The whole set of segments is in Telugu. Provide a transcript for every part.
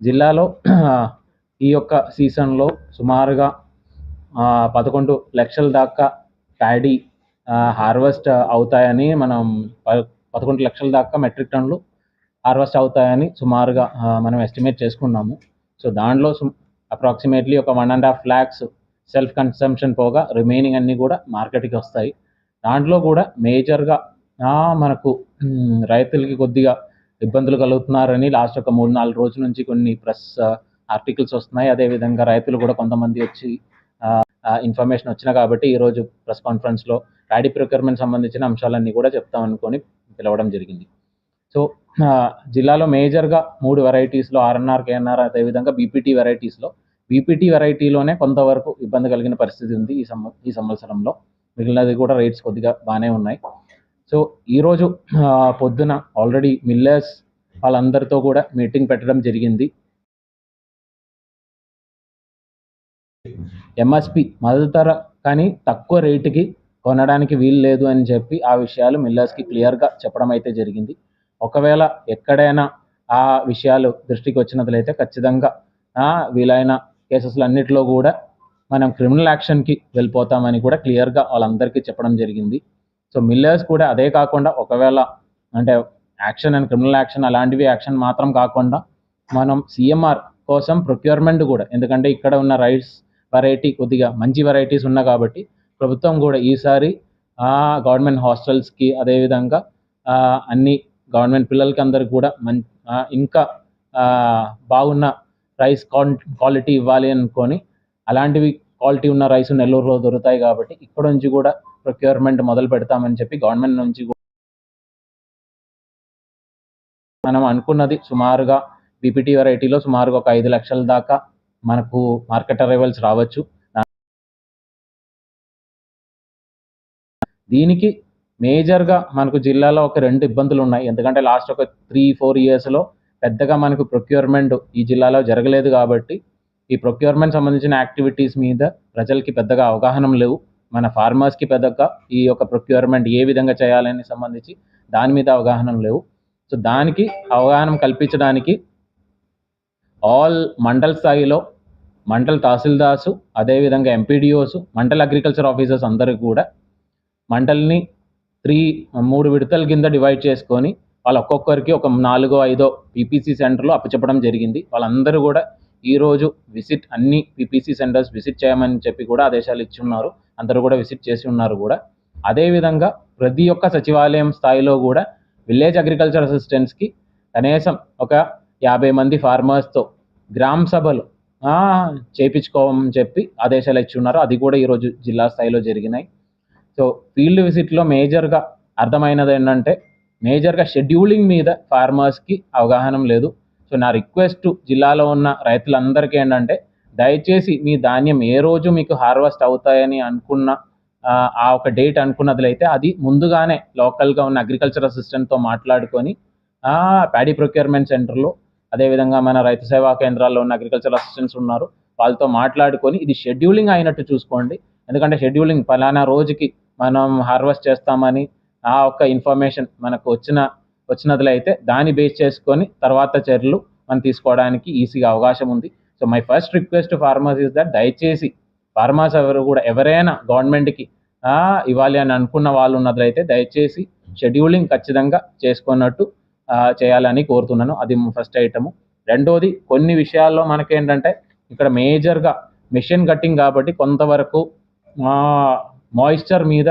జిల్లాలో ఈ యొక్క సీజన్లో సుమారుగా పదకొండు లక్షల దాకా ప్యాడీ హార్వెస్ట్ అవుతాయని మనం ప- పదకొండు లక్షల దాకా మెట్రిక్ టన్నులు హార్వెస్ట్ అవుతాయని సుమారుగా మనం ఎస్టిమేట్ చేసుకున్నాము. సో దాంట్లో అప్రాక్సిమేట్లీ ఒక one and half lakhs self consumption పోగా రిమైనింగ్ అన్నీ కూడా మార్కెట్కి వస్తాయి. దాంట్లో కూడా మేజర్గా మనకు రైతులకి కొద్దిగా ఇబ్బందులు కలుగుతున్నారని లాస్ట్ ఒక మూడు నాలుగు రోజుల నుంచి కొన్ని ప్రెస్ ఆర్టికల్స్ వస్తున్నాయి. అదేవిధంగా రైతులు కూడా కొంతమంది వచ్చి ఇన్ఫర్మేషన్ వచ్చినా కాబట్టి ఈరోజు ప్రెస్ కాన్ఫరెన్స్లో ప్యాడీ ప్రొక్యూర్మెంట్ సంబంధించిన అంశాలన్నీ కూడా చెప్తాం అనుకొని పిలవడం జరిగింది. సో జిల్లాలో మేజర్గా మూడు వెరైటీస్లో ఆర్ఎన్ఆర్ కేఎన్ఆర్ అదేవిధంగా బీపీటీ వెరైటీస్లో బీపీటీ వెరైటీలోనే కొంతవరకు ఇబ్బంది కలిగిన పరిస్థితి ఉంది ఈ సంవ ఈ సంవత్సరంలో. మిగిలినది కూడా రేట్స్ కొద్దిగా బాగానే ఉన్నాయి. సో ఈరోజు పొద్దున ఆల్రెడీ మిల్లర్స్ వాళ్ళందరితో కూడా మీటింగ్ పెట్టడం జరిగింది. ఎంఎస్పి మద్దతు ధర కానీ తక్కువ రేటుకి కొనడానికి వీలు లేదు అని చెప్పి ఆ విషయాలు మిల్లర్స్కి క్లియర్గా చెప్పడం అయితే జరిగింది. ఒకవేళ ఎక్కడైనా ఆ విషయాలు దృష్టికి వచ్చినట్లయితే ఖచ్చితంగా వీలైన కేసెస్లు అన్నిటిలో కూడా మనం క్రిమినల్ యాక్షన్కి వెళ్ళిపోతామని కూడా క్లియర్గా వాళ్ళందరికీ చెప్పడం జరిగింది. సో మిల్లర్స్ కూడా అదే కాకుండా ఒకవేళ అంటే యాక్షన్ అండ్ క్రిమినల్ యాక్షన్ అలాంటివి యాక్షన్ మాత్రం కాకుండా మనం సిఎంఆర్ కోసం ప్రొక్యూర్మెంట్ కూడా ఎందుకంటే ఇక్కడ ఉన్న రైట్స్ వెరైటీ కొద్దిగా మంచి వెరైటీస్ ఉన్నాయి కాబట్టి ప్రభుత్వం కూడా ఈసారి గవర్నమెంట్ హాస్టల్స్కి అదేవిధంగా అన్ని గవర్నమెంట్ పిల్లలకి అందరికి కూడా మం ఇంకా బాగున్న రైస్ క్వాలిటీ ఇవ్వాలి అనుకొని అలాంటివి క్వాలిటీ ఉన్న రైస్ నెల్లూరులో దొరుకుతాయి కాబట్టి ఇక్కడ నుంచి కూడా ప్రొక్యూర్మెంట్ మొదలు పెడతామని చెప్పి గవర్నమెంట్ నుంచి మనం అనుకున్నది సుమారుగా బీపీటీ వెరైటీలో సుమారుగా ఒక ఐదు లక్షల దాకా మనకు మార్కెట్ అరైవల్స్ రావచ్చు. దీనికి మేజర్గా మనకు జిల్లాలో ఒక రెండు ఇబ్బందులు ఉన్నాయి. ఎందుకంటే లాస్ట్ ఒక త్రీ ఫోర్ ఇయర్స్లో పెద్దగా మనకు ప్రొక్యూర్మెంట్ ఈ జిల్లాలో జరగలేదు కాబట్టి ఈ ప్రొక్యూర్మెంట్ సంబంధించిన యాక్టివిటీస్ మీద ప్రజలకి పెద్దగా అవగాహన లేవు. మన ఫార్మర్స్కి పెద్దగా ఈ యొక్క ప్రొక్యూర్మెంట్ ఏ విధంగా చేయాలని సంబంధించి దాని మీద అవగాహన లేవు. సో దానికి అవగాహన కల్పించడానికి ఆల్ మండల్ స్థాయిలో మండల్ తహసీల్దార్సు అదేవిధంగా ఎంపీడీఓస్ మండల్ అగ్రికల్చర్ ఆఫీసర్స్ అందరూ కూడా మండల్ని త్రీ మూడు విడతల కింద డివైడ్ చేసుకొని వాళ్ళు ఒక్కొక్కరికి ఒక నాలుగో ఐదో పీపీసీ సెంటర్లో అప్పచెప్పడం జరిగింది. వాళ్ళందరూ కూడా ఈరోజు విజిట్ అన్ని పీపీసీ సెంటర్స్ విజిట్ చేయమని చెప్పి కూడా ఆదేశాలు ఇచ్చి ఉన్నారు. అందరూ కూడా విజిట్ చేసి ఉన్నారు కూడా. అదేవిధంగా ప్రతి ఒక్క సచివాలయం స్థాయిలో కూడా విలేజ్ అగ్రికల్చర్ అసిస్టెంట్స్కి కనీసం ఒక యాభై మంది ఫార్మర్స్తో గ్రామ సభలు చేయించుకోమని చెప్పి ఆదేశాలు ఇచ్చి ఉన్నారు. అది కూడా ఈరోజు జిల్లా స్థాయిలో జరిగినాయి. సో ఫీల్డ్ విజిట్లో మేజర్గా అర్థమైనది ఏంటంటే మేజర్గా షెడ్యూలింగ్ మీద ఫార్మర్స్కి అవగాహన లేదు. సో నా రిక్వెస్ట్ జిల్లాలో ఉన్న రైతులందరికీ ఏంటంటే దయచేసి మీ ధాన్యం ఏ రోజు మీకు హార్వెస్ట్ అవుతాయని అనుకున్న ఆ, ఒక డేట్ అనుకున్నదిలైతే అది ముందుగానే లోకల్గా ఉన్న అగ్రికల్చర్ అసిస్టెంట్తో మాట్లాడుకొని ప్యాడీ ప్రొక్యూర్మెంట్ సెంటర్లో అదేవిధంగా మన రైతు సేవా కేంద్రాల్లో ఉన్న అగ్రికల్చర్ అసిస్టెంట్స్ ఉన్నారు. వాళ్ళతో మాట్లాడుకొని ఇది షెడ్యూలింగ్ అయినట్టు చూసుకోండి. ఎందుకంటే షెడ్యూలింగ్ ఫలానా రోజుకి మనం హార్వెస్ట్ చేస్తామని ఆ ఒక్క ఇన్ఫర్మేషన్ మనకు వచ్చిన వచ్చినట్లయితే దాన్ని బేస్ చేసుకొని తర్వాత చర్యలు మనం తీసుకోవడానికి ఈజీగా అవకాశం ఉంది. So my first request farmers is that దయచేసి ఫార్మర్స్ ఎవరు కూడా ఎవరైనా గవర్నమెంట్కి ఇవ్వాలి అని అనుకున్న వాళ్ళు ఉన్నట్లయితే దయచేసి షెడ్యూలింగ్ ఖచ్చితంగా చేసుకున్నట్టు చేయాలని కోరుతున్నాను. అది ఫస్ట్ ఐటము రెండోది కొన్ని విషయాల్లో మనకేంటంటే ఇక్కడ మేజర్గా మిషన్ కట్టింగ్ కాబట్టి కొంతవరకు మాయిశ్చర్ మీద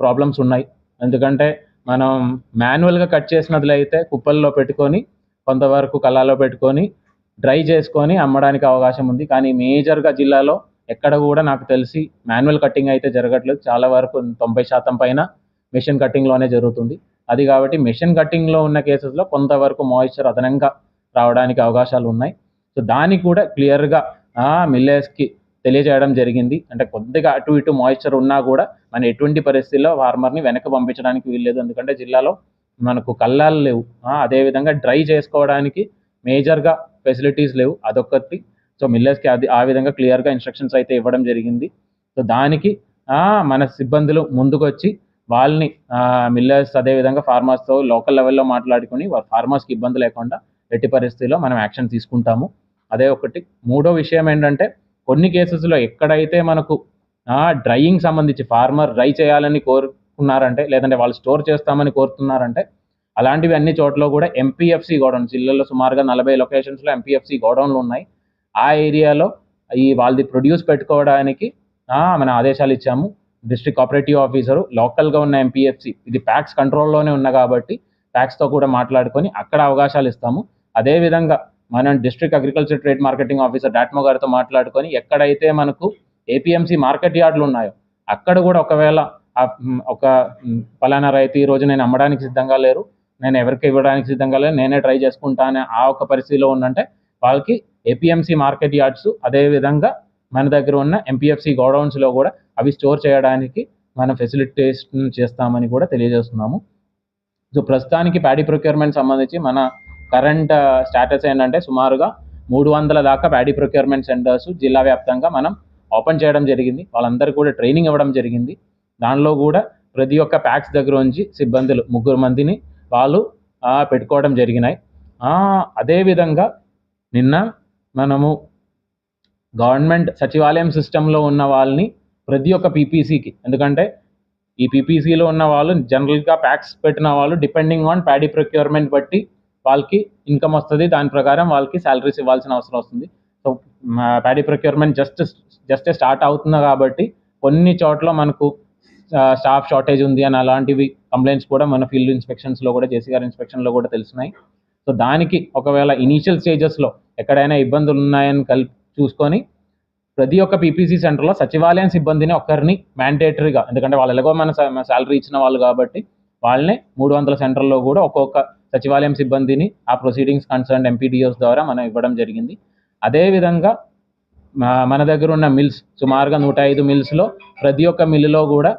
ప్రాబ్లమ్స్ ఉన్నాయి. ఎందుకంటే మనం మాన్యువల్గా కట్ చేసినట్లయితే కుప్పల్లో పెట్టుకొని కొంతవరకు కళ్ళాలో పెట్టుకొని డ్రై చేసుకొని అమ్మడానికి అవకాశం ఉంది. కానీ మేజర్గా జిల్లాలో ఎక్కడ కూడా నాకు తెలిసి మాన్యువల్ కట్టింగ్ అయితే జరగట్లేదు. చాలా వరకు తొంభై శాతం పైన మిషన్ కట్టింగ్లోనే జరుగుతుంది. అది కాబట్టి మిషన్ కట్టింగ్లో ఉన్న కేసెస్లో కొంతవరకు మాయిశ్చర్ అదనంగా రావడానికి అవకాశాలు ఉన్నాయి. సో దానికి కూడా క్లియర్గా మిల్లెస్కి తెలియజేయడం జరిగింది. అంటే కొద్దిగా అటు ఇటు మాయిశ్చర్ ఉన్నా కూడా మన ఎటువంటి పరిస్థితుల్లో ఫార్మర్ని వెనక్కి పంపించడానికి వీల్లేదు. ఎందుకంటే జిల్లాలో మనకు కళ్ళాలు లేవు. అదేవిధంగా డ్రై చేసుకోవడానికి మేజర్గా ఫెసిలిటీస్ లేవు. అదొక్కటి సో మిల్లర్స్కి అది ఆ విధంగా క్లియర్గా ఇన్స్ట్రక్షన్స్ అయితే ఇవ్వడం జరిగింది. సో దానికి మన సిబ్బందులు ముందుకొచ్చి వాళ్ళని మిల్లర్స్ అదేవిధంగా ఫార్మర్స్తో లోకల్ లెవెల్లో మాట్లాడుకుని ఫార్మర్స్కి ఇబ్బంది లేకుండా ఎట్టి పరిస్థితిలో మనం యాక్షన్ తీసుకుంటాము. అదే ఒకటి. మూడో విషయం ఏంటంటే కొన్ని కేసెస్లో ఎక్కడైతే మనకు డ్రైయింగ్ సంబంధించి ఫార్మర్ డ్రై చేయాలని కోరుకున్నారంటే లేదంటే వాళ్ళు స్టోర్ చేస్తామని కోరుతున్నారంటే అలాంటివి అన్ని చోట్ల కూడా ఎంపీఎఫ్సి గోడౌన్ జిల్లాలో సుమారుగా నలభై లొకేషన్స్లో ఎంపీఎఫ్సి గోడౌన్లు ఉన్నాయి. ఆ ఏరియాలో ఈ వాళ్ళది ప్రొడ్యూస్ పెట్టుకోవడానికి మన ఆదేశాలు ఇచ్చాము. డిస్ట్రిక్ట్ ఆపరేటివ్ ఆఫీసరు లోకల్గా ఉన్న ఎంపీఎఫ్సి ఇది ప్యాక్స్ కంట్రోల్లోనే ఉన్న కాబట్టి ప్యాక్స్తో కూడా మాట్లాడుకొని అక్కడ అవకాశాలు ఇస్తాము. అదేవిధంగా మనం district agriculture trade marketing officer డాట్మో గారితో మాట్లాడుకొని ఎక్కడైతే మనకు ఏపీఎంసీ మార్కెట్ యార్డులు ఉన్నాయో అక్కడ కూడా ఒకవేళ ఒక ఫలానా పలానా రైతు ఈ రోజు నేను అమ్మడానికి సిద్ధంగా లేరు నేను ఎవరికి ఇవ్వడానికి సిద్ధంగా లేరు నేనే ట్రై చేసుకుంటానే ఆ ఒక పరిస్థితిలో ఉందంటే వాళ్ళకి ఏపీఎంసీ మార్కెట్ యార్డ్స్ అదేవిధంగా మన దగ్గర ఉన్న ఎంపీఎఫ్సి గోడౌన్స్లో కూడా అవి స్టోర్ చేయడానికి మనం ఫెసిలిటేషన్ చేస్తామని కూడా తెలియజేస్తున్నాము. సో ప్రస్తుతానికి ప్యాడీ ప్రొక్యూర్మెంట్ సంబంధించి మన కరెంట్ స్టాటస్ ఏంటంటే సుమారుగా మూడు వందల దాకా ప్యాడీ ప్రొక్యూర్మెంట్ సెంటర్స్ జిల్లా వ్యాప్తంగా మనం ఓపెన్ చేయడం జరిగింది. వాళ్ళందరికీ కూడా ట్రైనింగ్ ఇవ్వడం జరిగింది. దానిలో కూడా ప్రతి ఒక్క ప్యాక్స్ దగ్గర నుంచి సిబ్బందులు ముగ్గురు మందిని వాళ్ళు పెట్టుకోవడం జరిగినాయి. అదేవిధంగా నిన్న మనము గవర్నమెంట్ సచివాలయం సిస్టంలో ఉన్న వాళ్ళని ప్రతి ఒక్క పీపీసీకి ఎందుకంటే ఈ పీపీసీలో ఉన్న వాళ్ళు జనరల్గా ప్యాక్స్ పెట్టిన వాళ్ళు డిపెండింగ్ ఆన్ ప్యాడీ ప్రొక్యూర్మెంట్ బట్టి వాళ్ళకి ఇన్కమ్ వస్తుంది. దాని ప్రకారం వాళ్ళకి శాలరీస్ ఇవ్వాల్సిన అవసరం వస్తుంది. So paddy procurement just just start అవుతుంది కాబట్టి కొన్ని చోట్ల మనకు స్టాఫ్ షార్టేజ్ ఉంది అని అలాంటివి కంప్లైంట్స్ కూడా మన ఫీల్డ్ ఇన్స్పెక్షన్స్లో కూడా జేసీ గారి ఇన్స్పెక్షన్లో కూడా తెలిసినాయి సో దానికి ఒకవేళ ఇనీషియల్ స్టేజెస్లో ఎక్కడైనా ఇబ్బందులు ఉన్నాయని కలిపి చూసుకొని ప్రతి ఒక్క పీపీసీ సెంటర్లో సచివాలయం సిబ్బందిని ఒకరిని మ్యాండేటరీగా ఎందుకంటే వాళ్ళు ఎలాగో మన శాలరీ ఇచ్చిన వాళ్ళు కాబట్టి వాళ్ళని మూడు వందల సెంటర్లో కూడా ఒక్కొక్క సచివాలయం సిబ్బందిని ఆ ప్రొసీడింగ్స్ కన్సర్న్ ఎంపీడీఓస్ ద్వారా మనం ఇవ్వడం జరిగింది. అదేవిధంగా మన దగ్గర ఉన్న మిల్స్ సుమారుగా నూట ఐదు మిల్స్లో ప్రతి ఒక్క మిల్లులో కూడా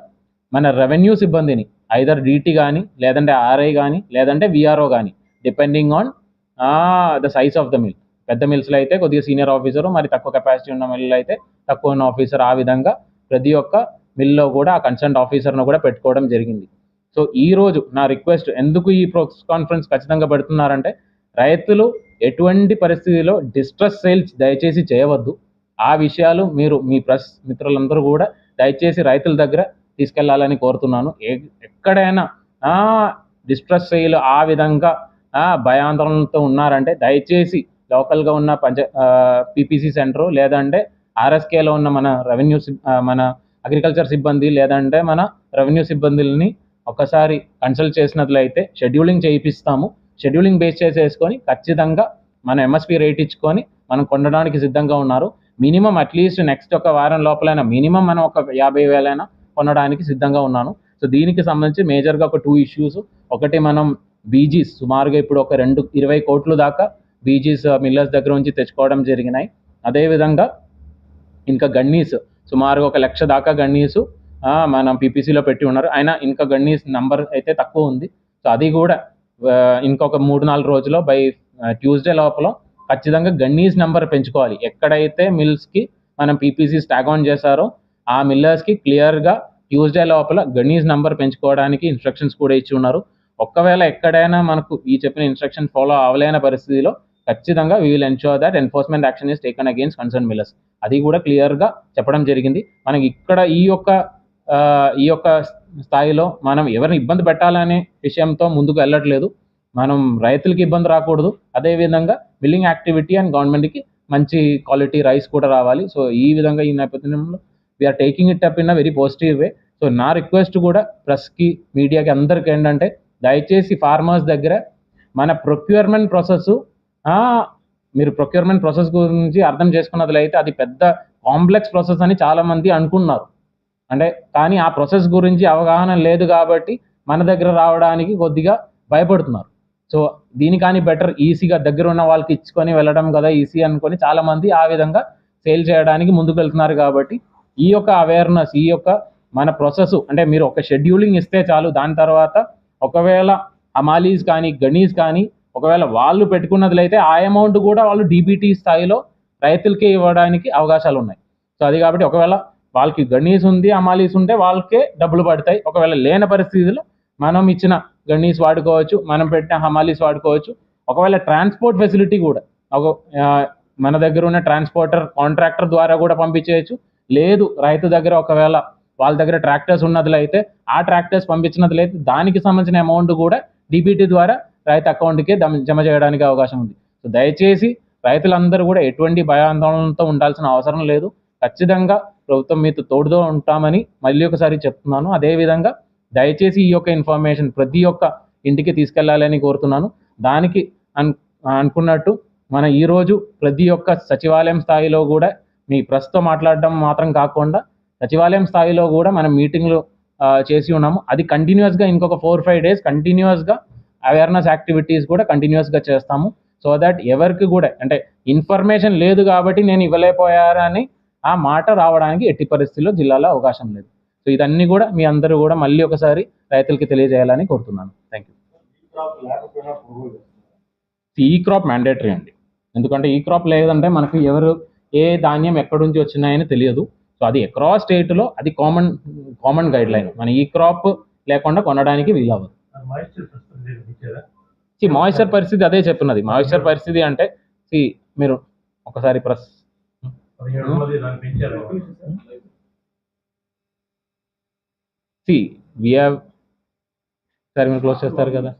మన రెవెన్యూ సిబ్బందిని ఐదర్ డీటీ కానీ లేదంటే ఆర్ఐ కానీ లేదంటే విఆర్ఓ కానీ depending on the size of the mill పెద్ద మిల్స్లో అయితే కొద్దిగా సీనియర్ ఆఫీసర్ మరి తక్కువ కెపాసిటీ ఉన్న మిల్లు అయితే తక్కువ ఉన్న ఆఫీసర్ ఆ విధంగా ప్రతి ఒక్క మిల్లో కూడా ఆ కన్సర్న్ ఆఫీసర్ను కూడా పెట్టుకోవడం జరిగింది. సో ఈ రోజు నా రిక్వెస్ట్ ఎందుకు ఈ ప్రెస్ కాన్ఫరెన్స్ ఖచ్చితంగా పెడుతున్నారంటే రైతులు ఎటువంటి పరిస్థితిలో డిస్ట్రెస్ సేల్స్ దయచేసి చేయవద్దు. ఆ విషయాలు మీరు మీ ప్రెస్ మిత్రులందరూ కూడా దయచేసి రైతుల దగ్గర తీసుకెళ్ళాలని కోరుతున్నాను. ఎక్కడైనా డిస్ట్రెస్ సేల్ ఆ విధంగా భయాందోళనతో ఉన్నారంటే దయచేసి లోకల్గా ఉన్న పంచ పీపీసీ సెంటర్ లేదంటే ఆర్ఎస్కేలో ఉన్న మన రెవెన్యూ మన అగ్రికల్చర్ సిబ్బంది లేదంటే మన రెవెన్యూ సిబ్బందుల్ని ఒకసారి కన్సల్ట్ చేసినట్లయితే షెడ్యూలింగ్ చేయిస్తాము షెడ్యూలింగ్ బేస్ చేసేసుకొని ఖచ్చితంగా మనం ఎంఎస్పి రేట్ ఇచ్చుకొని మనం కొనడానికి సిద్ధంగా ఉన్నారు. మినిమం అట్లీస్ట్ నెక్స్ట్ ఒక వారం లోపలైనా మినిమం మనం ఒక యాభై వేలైనా కొనడానికి సిద్ధంగా ఉన్నాను. సో దీనికి సంబంధించి మేజర్గా ఒక టూ ఇష్యూస్ ఒకటి మనం బీజీస్ సుమారుగా ఇప్పుడు ఒక రెండు ఇరవై కోట్లు దాకా బీజీస్ మిల్లర్స్ uh, దగ్గర నుంచి తెచ్చుకోవడం జరిగినాయి. అదేవిధంగా ఇంకా గన్నీస్ సుమారుగా ఒక లక్ష దాకా గన్నీసు మనం పీపీసీలో పెట్టి ఉన్నారు. అయినా ఇంకా గన్నీస్ నంబర్ అయితే తక్కువ ఉంది. సో అది కూడా ఇంకొక మూడు నాలుగు రోజుల్లో బై ట్యూస్డే లోపల ఖచ్చితంగా గన్నీస్ నెంబర్ పెంచుకోవాలి. ఎక్కడైతే మిల్స్కి మనం పీపీసీస్ స్టాక్ ఆన్ చేశారో ఆ మిల్లర్స్కి క్లియర్గా ట్యూస్డే లోపల గన్నీస్ నెంబర్ పెంచుకోవడానికి ఇన్స్ట్రక్షన్స్ కూడా ఇచ్చి ఉన్నారు. ఒక్కవేళ ఎక్కడైనా మనకు ఈ చెప్పిన ఇన్స్ట్రక్షన్ ఫాలో అవ్వలేని పరిస్థితిలో ఖచ్చితంగా we will ensure that enforcement action is taken against concern millers అది కూడా క్లియర్గా చెప్పడం జరిగింది. మనకి ఇక్కడ ఈ యొక్క ఈ యొక్క స్థాయిలో మనం ఎవరిని ఇబ్బంది పెట్టాలనే విషయంతో ముందుకు వెళ్ళట్లేదు. మనం రైతులకి ఇబ్బంది రాకూడదు. అదేవిధంగా బిల్లింగ్ యాక్టివిటీ అండ్ గవర్నమెంట్కి మంచి క్వాలిటీ రైస్ కూడా రావాలి. సో ఈ విధంగా ఈ నేపథ్యంలో we are taking it up in a very positive way so నా రిక్వెస్ట్ కూడా ప్రెస్కి మీడియాకి అందరికీ ఏంటంటే దయచేసి ఫార్మర్స్ దగ్గర మన ప్రొక్యూర్మెంట్ ప్రాసెస్ మీరు ప్రొక్యూర్మెంట్ ప్రాసెస్ గురించి అర్థం చేసుకున్నట్లయితే అది పెద్ద కాంప్లెక్స్ ప్రాసెస్ అని చాలామంది అనుకున్నారు అంటే కానీ ఆ ప్రాసెస్ గురించి అవగాహన లేదు కాబట్టి మన దగ్గర రావడానికి కొద్దిగా భయపడుతున్నారు. సో దీని కానీ బెటర్ ఈజీగా దగ్గర ఉన్న వాళ్ళకి ఇచ్చుకొని వెళ్ళడం కదా ఈజీ అనుకొని చాలామంది ఆ విధంగా సేల్ చేయడానికి ముందుకు వెళ్తున్నారు కాబట్టి ఈ యొక్క అవేర్నెస్ ఈ యొక్క మన ప్రాసెస్ అంటే మీరు ఒక షెడ్యూలింగ్ ఇస్తే చాలు దాని తర్వాత ఒకవేళ అమాలీస్ కానీ గణీస్ కానీ ఒకవేళ వాళ్ళు పెట్టుకున్నట్లయితే ఆ అమౌంట్ కూడా వాళ్ళు డీబీటీ స్థాయిలో రైతులకే ఇవ్వడానికి అవకాశాలు ఉన్నాయి సో అది కాబట్టి ఒకవేళ వాళ్ళకి గణీస్ ఉంది అమాలీస్ ఉంటే వాళ్ళకే డబ్బులు పడతాయి. ఒకవేళ లేని పరిస్థితుల్లో మనం ఇచ్చిన గణీస్ వాడుకోవచ్చు మనం పెట్టిన హమాలీస్ వాడుకోవచ్చు. ఒకవేళ ట్రాన్స్పోర్ట్ ఫెసిలిటీ కూడా ఒక మన దగ్గర ఉన్న ట్రాన్స్పోర్టర్ కాంట్రాక్టర్ ద్వారా కూడా పంపించేయచ్చు. లేదు రైతు దగ్గర ఒకవేళ వాళ్ళ దగ్గర ట్రాక్టర్స్ ఉన్నట్లయితే ఆ ట్రాక్టర్స్ పంపించినట్లయితే దానికి సంబంధించిన అమౌంట్ కూడా డిబిటీ ద్వారా రైతు అకౌంట్కే జమ చేయడానికి అవకాశం ఉంది. సో దయచేసి రైతులందరూ కూడా ఎటువంటి భయాందోళనతో ఉండాల్సిన అవసరం లేదు. ఖచ్చితంగా ప్రభుత్వం మీతో తోడుతో ఉంటామని మళ్ళీ ఒకసారి చెప్తున్నాను. అదేవిధంగా దయచేసి ఈ యొక్క ఇన్ఫర్మేషన్ ప్రతి ఒక్క ఇంటికి తీసుకెళ్ళాలని కోరుతున్నాను. దానికి అన్ అనుకున్నట్టు మన ఈరోజు ప్రతి ఒక్క సచివాలయం స్థాయిలో కూడా మీ ప్రస్తుతం మాట్లాడడం మాత్రం కాకుండా సచివాలయం స్థాయిలో కూడా మనం మీటింగ్లు చేసి ఉన్నాము. అది కంటిన్యూస్గా ఇంకొక ఫోర్ ఫైవ్ డేస్ కంటిన్యూస్గా అవేర్నెస్ యాక్టివిటీస్ కూడా కంటిన్యూస్గా చేస్తాము. సో దట్ ఎవరికి కూడా అంటే ఇన్ఫర్మేషన్ లేదు కాబట్టి నేను ఇవ్వలేకపోయారని ఆ మాట రావడానికి ఎట్టి పరిస్థితుల్లో జిల్లాలో అవకాశం లేదు. సో ఇదన్నీ కూడా మీ అందరూ కూడా మళ్ళీ ఒకసారి రైతులకి తెలియజేయాలని కోరుతున్నాను. థ్యాంక్ యూ ఈ క్రాప్ మ్యాండేటరీ అండి. ఎందుకంటే ఈ క్రాప్ లేదంటే మనకు ఎవరు ఏ ధాన్యం ఎక్కడి నుంచి వచ్చినాయని తెలియదు. సో అది అక్రాస్ స్టేట్లో అది కామన్ కామన్ గైడ్ లైన్ మన ఈ క్రాప్ లేకుండా కొనడానికి వీలవ్వదు. మాయిశ్చర్ మాయిశ్చర్ పరిస్థితి అదే చెప్తున్నది. మాయిశ్చర్ పరిస్థితి అంటే సి మీరు ఒకసారి ప్రెస్ పదిహేడు మంది దాన్ని పెంచారు సి వి హ్యావ్ సరే మీరు క్లోజ్ చేస్తారు కదా?